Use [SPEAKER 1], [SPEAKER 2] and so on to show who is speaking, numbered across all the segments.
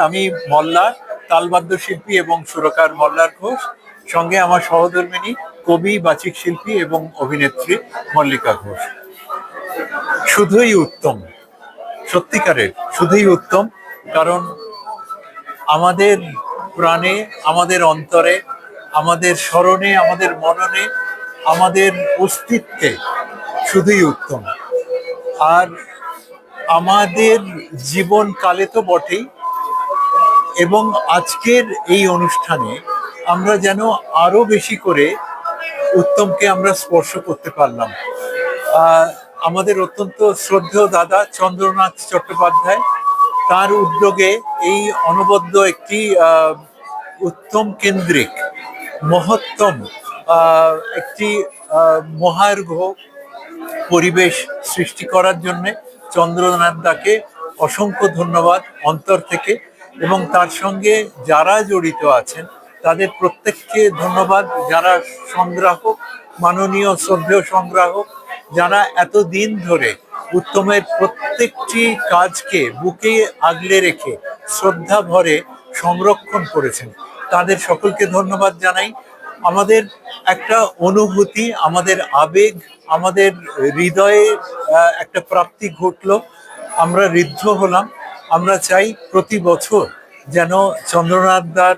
[SPEAKER 1] আমি মল্লার, তালবাদ্য শিল্পী এবং সুরকার মল্লার ঘোষ, সঙ্গে আমার সহধর্মিনী কবি, বাচিক শিল্পী এবং অভিনেত্রী মল্লিকা ঘোষ। শুধুই উত্তম, সত্যিকারের শুধুই উত্তম, কারণ আমাদের প্রাণে, আমাদের অন্তরে, আমাদের স্মরণে, আমাদের মননে, আমাদের অস্তিত্বে শুধুই উত্তম। আর আমাদের জীবনকালে তো বটেই এবং আজকের এই অনুষ্ঠানে আমরা যেন আরও বেশি করে উত্তমকে আমরা স্পর্শ করতে পারলাম। আমাদের অত্যন্ত শ্রদ্ধেয় দাদা চন্দ্রনাথ চট্টোপাধ্যায়, তার উদ্যোগে এই অনবদ্য একটি উত্তম কেন্দ্রিক, মহত্তম একটি মহার্ঘ পরিবেশ সৃষ্টি করার জন্যে চন্দ্রনাথ দাকে অসংখ্য ধন্যবাদ অন্তর থেকে। এবং তার সঙ্গে যারা জড়িত আছেন, তাদের প্রত্যেককে ধন্যবাদ। যারা সংগ্রাহক, মাননীয় শ্রদ্ধেয় সংগ্রাহক, যারা এতদিন ধরে উত্তমের প্রত্যেকটি কাজকে বুকে আগলে রেখে শ্রদ্ধা ভরে সংরক্ষণ করেছেন, তাদের সকলকে ধন্যবাদ জানাই। আমাদের একটা অনুভূতি, আমাদের আবেগ, আমাদের হৃদয়ে একটা প্রাপ্তি ঘটলো। আমরা ঋদ্ধ হলাম। আমরা চাই প্রতি বছর যেন চন্দ্রনাথ দার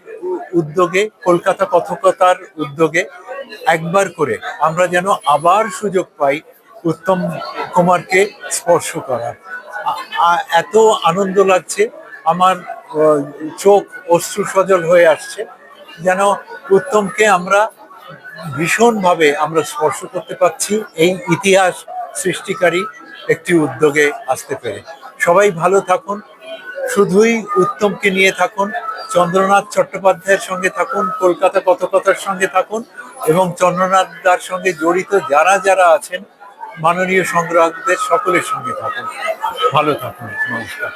[SPEAKER 1] উদ্যোগে, কলকাতা কথকতার উদ্যোগে একবার করে আমরা যেন আবার সুযোগ পাই উত্তম কুমারকে স্পর্শ করার। এত আনন্দ লাগছে, আমার চোখ অশ্রু সজল হয়ে আসছে যেন উত্তমকে আমরা ভীষণভাবে আমরা স্পর্শ করতে পারছি, এই ইতিহাস সৃষ্টিকারী একটি উদ্যোগে আসতে পেরে। সবাই ভালো থাকুন শুধুই উত্তমকে নিয়ে থাকুন, চন্দ্রনাথ চট্টোপাধ্যায়ের সঙ্গে থাকুন, কলকাতা কথকথার সঙ্গে থাকুন, এবং চন্দ্রনাথ দার সঙ্গে জড়িত যারা যারা আছেন, মাননীয় সংগ্রাহকদের সকলের সঙ্গে থাকুন। ভালো থাকুন, নমস্কার।